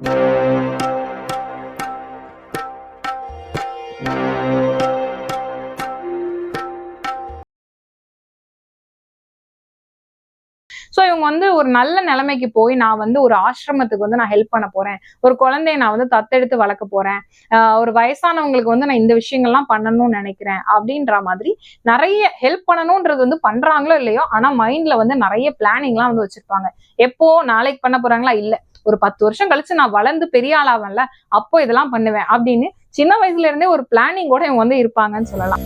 So ஒருத்தவங்க வந்து ஒரு நல்ல நிலைமைக்கு போய் நான் வந்து ஒரு ஆசிரமத்துக்கு வந்து நான் ஹெல்ப் பண்ண போறேன். ஒரு குழந்தைய நான் வந்து தத்தெடுத்து வளர்க்க போறேன். ஒரு வயசானவங்களுக்கு வந்து நான் இந்த விஷயங்கள்லாம் பண்ணணும்னு நினைக்கிறேன் அப்படின்ற மாதிரி நிறைய ஹெல்ப் பண்ணணும்ன்றது வந்து பண்றாங்களோ இல்லையோ ஆனா மைண்ட்ல வந்து நிறைய பிளானிங்லாம் வந்து வச்சிருப்பாங்க. எப்போ நாளைக்கு பண்ண போறாங்களா? இல்ல. ஒரு பத்து வருஷம் கழிச்சு நான் வளர்ந்து பெரிய ஆளாவேன்ல அப்போ இதெல்லாம் பண்ணுவேன் அப்படின்னு சின்ன வயசுல இருந்தே ஒரு பிளானிங் கூட இவங்க வந்து இருப்பாங்கன்னு சொல்லலாம்.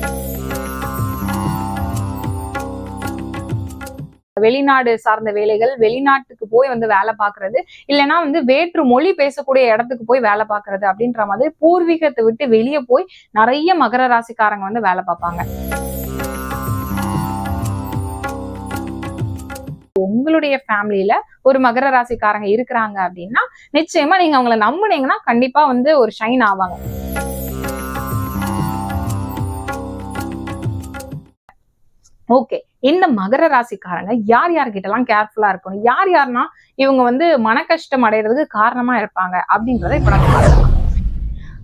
வெளிநாடு சார்ந்த வேலைகள் வெளிநாட்டுக்கு போய் வந்து வேலை பார்க்கறது இல்லைன்னா வந்து வேற்று மொழி பேசக்கூடிய இடத்துக்கு போய் வேலை பார்க்கறது அப்படின்ற மாதிரி பூர்வீகத்தை விட்டு வெளியே போய் நிறைய மகர ராசிக்காரங்க வந்து வேலை பார்ப்பாங்க. உங்களுடைய ஃபேமிலியில ஒரு மகர ராசிக்காரங்க இருக்கிறாங்க அப்படின்னா நிச்சயமா நீங்க அவங்கள நம்புனீங்கன்னா கண்டிப்பா வந்து ஒரு ஷைன் ஆவாங்க. ஓகே. இந்த மகர ராசிக்காரங்க யார் யார்கிட்டலாம் கேர்ஃபுல்லா இருக்கணும்? யார் யாருன்னா இவங்க வந்து மன கஷ்டம் அடைகிறதுக்கு காரணமா இருப்பாங்க அப்படின்றத இப்ப நம்ம பார்க்கலாம்.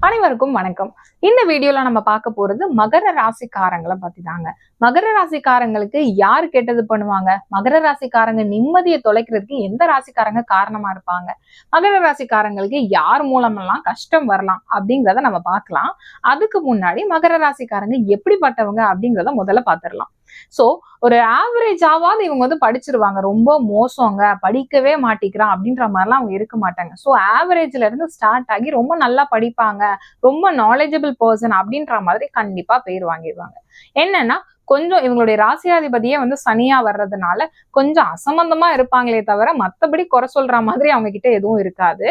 அனைவருக்கும் வணக்கம். இந்த வீடியோல நம்ம பார்க்க போறது மகர ராசிக்காரங்களை பத்தி தாங்க மகர ராசிக்காரங்களுக்கு யார் கெட்டது பண்ணுவாங்க? மகர ராசிக்காரங்க நிம்மதியை தொலைக்கிறதுக்கு எந்த ராசிக்காரங்க காரணமா இருப்பாங்க? மகர ராசிக்காரங்களுக்கு யார் மூலமெல்லாம் கஷ்டம் வரலாம் அப்படிங்கிறத நம்ம பார்க்கலாம். அதுக்கு முன்னாடி மகர ராசிக்காரங்க எப்படிப்பட்டவங்க அப்படிங்கிறத முதல்ல பார்த்துடலாம். சோ ஒரு ஆவரேஜாவது இவங்க வந்து படிச்சிருவாங்க. ரொம்ப மோசங்க படிக்கவே மாட்டிக்கிறான் அப்படின்ற மாதிரிலாம் அவங்க இருக்க மாட்டாங்க. ஸோ ஆவரேஜ்ல இருந்து ஸ்டார்ட் ஆகி ரொம்ப நல்லா படிப்பாங்க ரொம்ப நாலேஜபிள் பர்சன் அப்படின்ற மாதிரி கண்டிப்பா பேர் வாங்கிடுவாங்க. என்னன்னா கொஞ்சம் இவங்களுடைய ராசியாதிபதியே வந்து சனியா வர்றதுனால கொஞ்சம் அசம்பந்தமா இருப்பாங்களே தவிர மத்தபடி குறை சொல்ற மாதிரி அவங்க கிட்ட எதுவும் இருக்காது.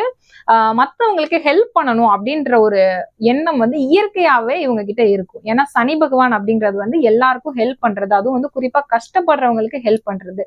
ஆஹ் மத்தவங்களுக்கு ஹெல்ப் பண்ணணும் அப்படின்ற ஒரு எண்ணம் வந்து இயற்கையாவே இவங்க கிட்ட இருக்கும். ஏன்னா சனி பகவான் அப்படிங்கிறது வந்து எல்லாருக்கும் ஹெல்ப் பண்றது. அதுவும் வந்து குறிப்பா கஷ்டப்படுறவங்களுக்கு ஹெல்ப் பண்றது.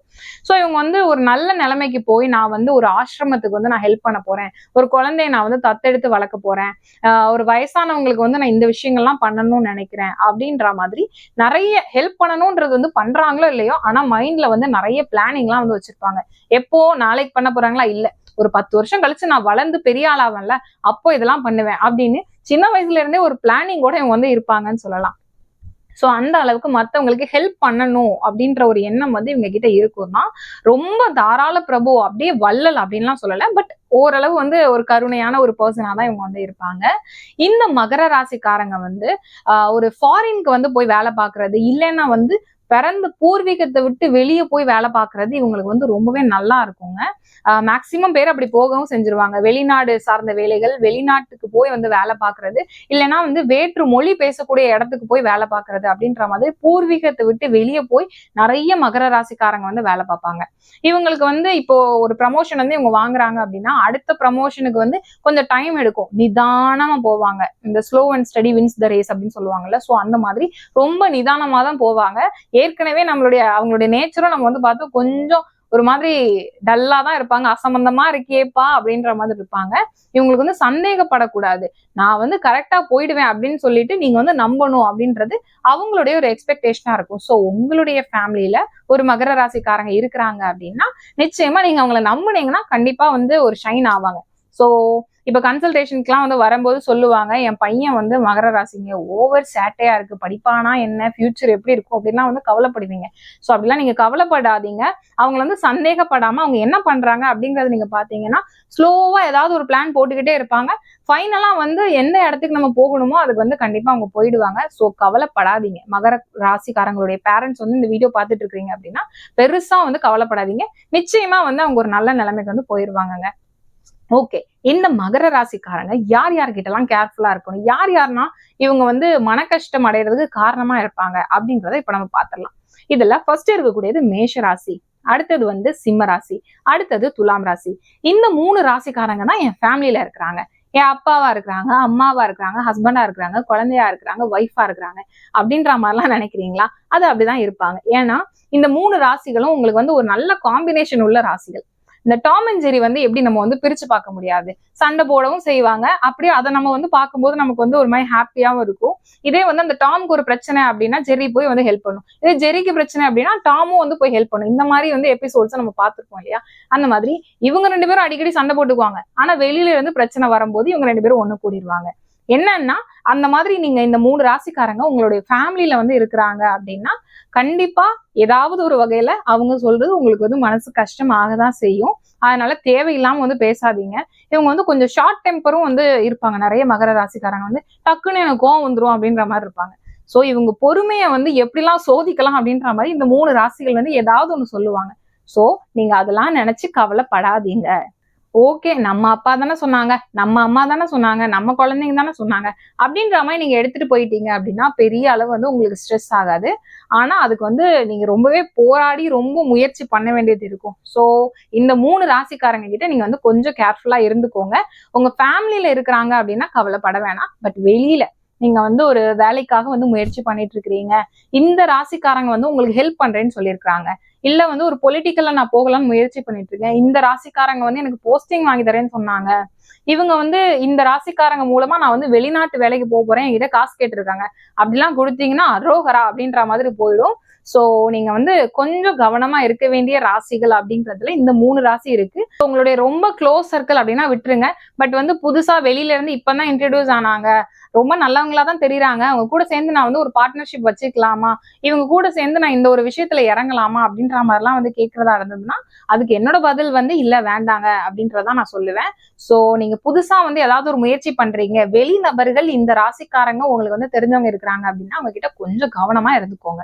ஸோ இவங்க வந்து ஒரு நல்ல நிலைமைக்கு போய் நான் வந்து ஒரு ஆசிரமத்துக்கு வந்து நான் ஹெல்ப் பண்ண போறேன். ஒரு குழந்தைய நான் வந்து தத்தெடுத்து வளர்க்க போறேன். ஆஹ் ஒரு வயசானவங்களுக்கு வந்து நான் இந்த விஷயங்கள்லாம் பண்ணணும்னு நினைக்கிறேன் அப்படின்ற மாதிரி நிறைய ஹெல்ப் பண்ணணும்ன்றது வந்து பண்றாங்களோ இல்லையோ ஆனா மைண்ட்ல வந்து நிறைய பிளானிங்லாம் வந்து வச்சிருப்பாங்க. எப்போ நாளைக்கு பண்ண போறாங்களா? இல்ல. ஒரு பத்து வருஷம் கழிச்சு நான் வளர்ந்து பெரிய ஆளாவேன்ல அப்போ இதெல்லாம் பண்ணுவேன் அப்படின்னு சின்ன வயசுல இருந்தே ஒரு பிளானிங் கூட இவங்க வந்து இருப்பாங்கன்னு சொல்லலாம். ஸோ அந்த அளவுக்கு மற்றவங்களுக்கு ஹெல்ப் பண்ணணும் அப்படின்ற ஒரு எண்ணம் வந்து இவங்க கிட்ட இருக்கும் தான் ரொம்ப தாராள பிரபு அப்படியே வள்ளல் அப்படின்லாம் சொல்லலை பட் ஓரளவு வந்து ஒரு கருணையான ஒரு பர்சனாக தான் இவங்க வந்து இருப்பாங்க. இந்த மகர ராசிக்காரங்க வந்து ஆஹ் ஒரு ஃபாரின்க்கு வந்து போய் வேலை பார்க்கறது இல்லைன்னா வந்து பிறந்த பூர்வீகத்தை விட்டு வெளியே போய் வேலை பார்க்கறது இவங்களுக்கு வந்து ரொம்பவே நல்லா இருக்குங்க. மேக்சிமம் பேர் அப்படி போகவும் செஞ்சிருவாங்க. வெளிநாடு சார்ந்த வேலைகள் வெளிநாட்டுக்கு போய் வந்து வேலை பார்க்கறது இல்லைன்னா வந்து வேற்று மொழி பேசக்கூடிய இடத்துக்கு போய் வேலை பார்க்கறது அப்படின்ற மாதிரி பூர்வீகத்தை விட்டு வெளியே போய் நிறைய மகர ராசிக்காரங்க வந்து வேலை பார்ப்பாங்க. இவங்களுக்கு வந்து இப்போ ஒரு ப்ரமோஷன் வந்து இவங்க வாங்குறாங்க அப்படின்னா அடுத்த ப்ரமோஷனுக்கு வந்து கொஞ்சம் டைம் எடுக்கும். நிதானமா போவாங்க. இந்த slow and steady wins the race அப்படின்னு சொல்லுவாங்கல்ல. ஸோ அந்த மாதிரி ரொம்ப நிதானமா தான் போவாங்க. ஏற்கனவே நம்மளுடைய அவங்களுடைய நேச்சரும் நம்ம வந்து பார்த்தோம் கொஞ்சம் ஒரு மாதிரி டல்லா தான் இருப்பாங்க அசம்பந்தமா இருக்கேப்பா அப்படின்ற மாதிரி இருப்பாங்க. இவங்களுக்கு வந்து சந்தேகப்படக்கூடாது. நான் வந்து கரெக்டா போயிடுவேன் அப்படின்னு சொல்லிட்டு நீங்க வந்து நம்பணும் அப்படின்றது அவங்களுடைய ஒரு எக்ஸ்பெக்டேஷனா இருக்கும். ஸோ உங்களுடைய ஃபேமிலியில ஒரு மகர ராசிக்காரங்க இருக்கிறாங்க அப்படின்னா நிச்சயமா நீங்க அவங்கள நம்புனீங்கன்னா கண்டிப்பா வந்து ஒரு ஷைன் ஆவாங்க. ஸோ இப்போ கன்சல்டேஷனுக்குலாம் வந்து வரும்போது சொல்லுவாங்க என் பையன் வந்து மகர ராசிங்க ஓவர் சேட்டையா இருக்கு படிப்பானா என்ன ஃபியூச்சர் எப்படி இருக்கும்? அப்படின்லாம் வந்து கவலைப்படுவீங்க. ஸோ அப்படிலாம் நீங்க கவலைப்படாதீங்க. அவங்கள வந்து சந்தேகப்படாம அவங்க என்ன பண்றாங்க அப்படிங்கறத நீங்க பாத்தீங்கன்னா ஸ்லோவா ஏதாவது ஒரு பிளான் போட்டுக்கிட்டே இருப்பாங்க. ஃபைனலா வந்து எந்த இடத்துக்கு நம்ம போகணுமோ அதுக்கு வந்து கண்டிப்பா அவங்க போயிடுவாங்க. ஸோ கவலைப்படாதீங்க. மகர ராசிக்காரங்களுடைய பேரண்ட்ஸ் வந்து இந்த வீடியோ பார்த்துட்டு இருக்கீங்க அப்படின்னா பெருசா வந்து கவலைப்படாதீங்க. நிச்சயமா வந்து அவங்க ஒரு நல்ல நிலைமைக்கு வந்து போயிருவாங்க ஓகே இந்த மகர ராசிக்காரங்க யார் யார்கிட்டலாம் கேர்ஃபுல்லா இருக்கணும்? யார் யாருன்னா இவங்க வந்து மன கஷ்டம் அடைகிறதுக்கு காரணமா இருப்பாங்க அப்படின்றத இப்ப நம்ம பாத்திரலாம். இதுல ஃபர்ஸ்ட் இருக்கக்கூடியது மேஷ ராசி. அடுத்தது வந்து சிம்ம ராசி. அடுத்தது துலாம் ராசி. இந்த மூணு ராசிக்காரங்க தான் என் ஃபேமிலியில இருக்கிறாங்க. என் அப்பாவா இருக்கிறாங்க அம்மாவா இருக்கிறாங்க ஹஸ்பண்டா இருக்கிறாங்க குழந்தையா இருக்கிறாங்க ஒய்ஃபா இருக்கிறாங்க அப்படின்ற மாதிரிலாம் நினைக்கிறீங்களா? அது அப்படிதான் இருப்பாங்க. ஏன்னா இந்த மூணு ராசிகளும் உங்களுக்கு வந்து ஒரு நல்ல காம்பினேஷன் உள்ள ராசிகள். இந்த டாம் அண்ட் ஜெரி வந்து எப்படி நம்ம வந்து பிரிச்சு பார்க்க முடியாது? சண்டை போடவும் செய்வாங்க. அப்படியே அதை நம்ம வந்து பார்க்கும்போது நமக்கு வந்து ஒரு மாதிரி ஹாப்பியாவும் இருக்கும். இதே வந்து அந்த டாம்க்கு ஒரு பிரச்சனை அப்படின்னா ஜெரி போய் வந்து ஹெல்ப் பண்ணும். இதே ஜெரிக்கு பிரச்சனை அப்படின்னா டாமும் வந்து போய் ஹெல்ப் பண்ணும். இந்த மாதிரி வந்து எபிசோட்ஸ் நம்ம பார்த்துருக்கோம் இல்லையா? அந்த மாதிரி இவங்க ரெண்டு பேரும் அடிக்கடி சண்டை போட்டுக்குவாங்க. ஆனா வெளியில இருந்து பிரச்சனை வரும்போது இவங்க ரெண்டு பேரும் ஒண்ணு கூடிடுவாங்க என்னன்னா அந்த மாதிரி நீங்க இந்த மூணு ராசிக்காரங்க உங்களுடைய ஃபேமிலியில வந்து இருக்கிறாங்க அப்படின்னா கண்டிப்பா ஏதாவது ஒரு வகையில அவங்க சொல்றது உங்களுக்கு வந்து மனசு கஷ்டமாக தான் செய்யும். அதனால தேவையில்லாம வந்து பேசாதீங்க. இவங்க வந்து கொஞ்சம் ஷார்ட் டெம்பரும் வந்து இருப்பாங்க. நிறைய மகர ராசிக்காரங்க வந்து டக்குன்னு எனக்கு கோவம் வந்துரும் அப்படின்ற மாதிரி இருப்பாங்க. ஸோ இவங்க பொறுமையை வந்து எப்படிலாம் சோதிக்கலாம் அப்படின்ற மாதிரி இந்த மூணு ராசிகள் வந்து ஏதாவது ஒன்று சொல்லுவாங்க. ஸோ நீங்க அதெல்லாம் நினைச்சு கவலைப்படாதீங்க. ஓகே நம்ம அப்பா தானே சொன்னாங்க நம்ம அம்மா தானே சொன்னாங்க நம்ம குழந்தைங்க தானே சொன்னாங்க அப்படின்ற மாதிரி நீங்க எடுத்துட்டு போயிட்டீங்க அப்படின்னா பெரிய அளவு வந்து உங்களுக்கு ஸ்ட்ரெஸ் ஆகாது. ஆனா அதுக்கு வந்து நீங்க ரொம்பவே போராடி ரொம்ப முயற்சி பண்ண வேண்டியது இருக்கும். ஸோ இந்த மூணு ராசிக்காரங்க கிட்ட நீங்க வந்து கொஞ்சம் கேர்ஃபுல்லா இருந்துக்கோங்க. உங்க ஃபேமிலியில இருக்கிறாங்க அப்படின்னா கவலைப்பட வேணாம். பட் வெளியில நீங்க வந்து ஒரு வேலைக்காக வந்து முயற்சி பண்ணிட்டு இருக்கிறீங்க. இந்த ராசிக்காரங்க வந்து உங்களுக்கு ஹெல்ப் பண்றேன்னு சொல்லியிருக்கிறாங்க. இல்ல வந்து ஒரு பொலிட்டிக்கல்ல நான் போகலாம்னு முயற்சி பண்ணிட்டு இருக்கேன். இந்த ராசிக்காரங்க வந்து எனக்கு போஸ்டிங் வாங்கி தரேன்னு சொன்னாங்க. இவங்க வந்து இந்த ராசிக்காரங்க மூலமா நான் வந்து வெளிநாட்டு வேலைக்கு போக போறேன் என்கிட்ட காசு கேட்டிருக்காங்க. அப்படிலாம் கொடுத்தீங்கன்னா அரோகரா அப்படின்ற மாதிரி போயிடும். சோ நீங்க வந்து கொஞ்சம் கவனமா இருக்க வேண்டிய ராசிகள் அப்படின்றதுல இந்த மூணு ராசி இருக்கு. உங்களுடைய ரொம்ப க்ளோஸ் சர்க்கிள் அப்படின்னா விட்டுருங்க. பட் வந்து புதுசா வெளியில இருந்து இப்பதான் இன்ட்ரடியூஸ் ஆனாங்க. ரொம்ப நல்லவங்களா தான் தெரியுறாங்க. அவங்க கூட சேர்ந்து நான் வந்து ஒரு பார்ட்னர்ஷிப் வச்சுக்கலாமா? இவங்க கூட சேர்ந்து நான் இந்த ஒரு விஷயத்துல இறங்கலாமா? அப்படின்ற மாதிரிலாம் வந்து கேட்கறதா இருந்ததுன்னா அதுக்கு என்னோட பதில் வந்து இல்ல வேண்டாங்க அப்படின்றதான் நான் சொல்லுவேன். சோ நீங்க புதுசா வந்து ஏதாவது ஒரு முயற்சி பண்றீங்க வெளி நபர்கள் இந்த ராசிக்காரங்க உங்களுக்கு வந்து தெரிஞ்சவங்க இருக்கிறாங்க அப்படின்னா அவங்க கிட்ட கொஞ்சம் கவனமா இருந்துக்கோங்க.